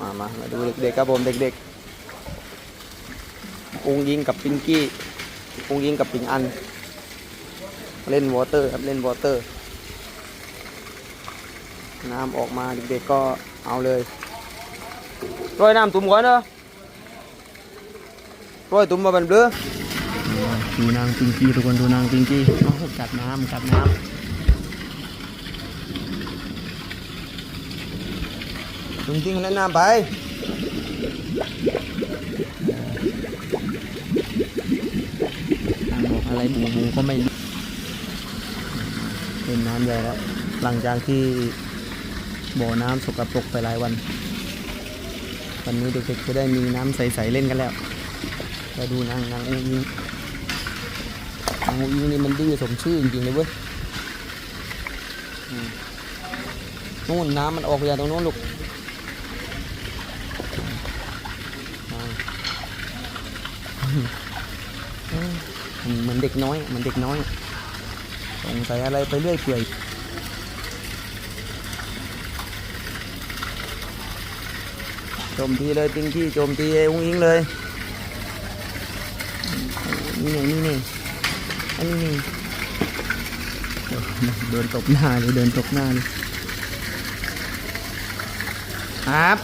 มามามาดูเด็กๆครับผมเด็กๆอุงยิงกับปิงกี้อุงยิงกับปิงอัน เล่นวอเตอร์ครับเล่นวอเตอร์ น้ำออกมาเด็กๆก็เอาเลยร้อยน้ำตุ่มก่อนเนอะร้อยตุ่มมาเป็นเบลอดูนางปิงกี้ทุกคนดูนางปิงกี้โอ้โหกัดน้ำกัดน้ำ จริงๆเล่นน้ำไปนางบอกอะไรบูบูก็ไม่รู้เล่นน้ำใหญ่แล้ว หลังจากที่บ่อน้ำสกปรกไปหลายวัน วันนี้เด็กๆจะได้มีน้ำใสๆเล่นกันแล้วมาดูนางนางอุ้งอิงนางอุ้งอิงนี่มันดื้อสมชื่อจริงๆเลยเว้ยอืมนู่นน้ำมันออกไปจากตรงโน้นลูกอ่าอืม เหมือนเด็กน้อยเหมือนเด็กน้อยสงสัยอะไรไปเรื่อยเปื่อยโจมตีเลยปิงกี้โจมตีเออุ้งอิงเลยนี่ไงนี่นี่อันนี้นี่เดินตบหน้าเลยเดินตบหน้าเลยครับ